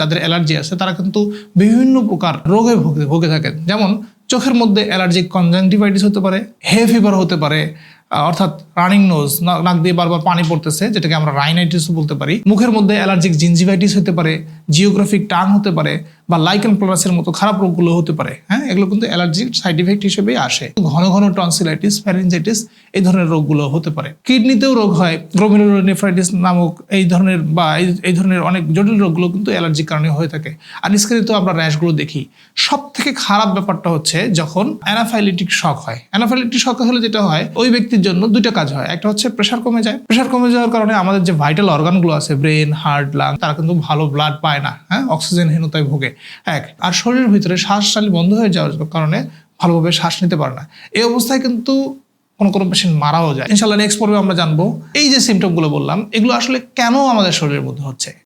যাদের অ্যালার্জি আছে, তারা কিন্তু বিভিন্ন প্রকার রোগে ভুগে ভুগে থাকেন। যেমন চোখের মধ্যে অ্যালার্জিক কনজাংটিভাইটিস হতে পারে হে ফিভার হতে পারে অর্থাৎ রানিং নোজ নাক দিয়ে বারবার পানি পড়তেছে, যেটাকে আমরা রাইনাইটিস বলতে পারি। মুখের মধ্যে অ্যালার্জিক জিনজিভাইটিস হতে পারে জিওগ্রাফিক টান হতে পারে বা লাইকেন প্লাসের মতো খারাপ রোগগুলো হতে পারে হ্যাঁ? এগুলো কিন্তু অ্যালার্জিক সাইড ইফেক্ট হিসেবেই আসে। ঘন ঘন টনসিলাইটিস ফ্যারেঞ্জাইটিস এই ধরনের রোগগুলো হতে পারে। কিডনিতেও রোগ হয় গ্লোমেরুলোনেফ্রাইটিস নামক এই ধরনের বা এই- ধরনের অনেক জটিল রোগগুলো কিন্তু অ্যালার্জির কারণে হয়ে থাকে। আর স্ক্রিনে তো আমরা র্যাশগুলো দেখি। সব থেকে খারাপ ব্যাপারটা হচ্ছে যখন অ্যানাফাইলিটিক শক হয়। অ্যানাফাইলিটিক শক হলে যেটা হয়, ওই ব্যক্তির জন্য দুইটা কাজ হয়। একটা হচ্ছে প্রেশার কমে যায়। প্রেশার কমে যাওয়ার কারণে আমাদের যে ভাইটাল অর্গানগুলো আছে ব্রেন হার্ট লাং তারা কিন্তু ভালো ব্লাড পায় না হ্যাঁ অক্সিজেনহীনতায় ভোগে। এক, আর শরীরের ভিতরে শ্বাসনালী বন্ধ হয়ে যাওয়ার কারণে ভালোভাবে শ্বাস নিতে পারে না। এই অবস্থায় কিন্তু কোনো কোনো পেশেন্ট মারাও যায়। ইনশাল্লাহ নেক্সট পর্বে আমরা জানব। এই যে সিমটমগুলো বললাম, এগুলো আসলে কেন আমাদের শরীরের মধ্যে হচ্ছে?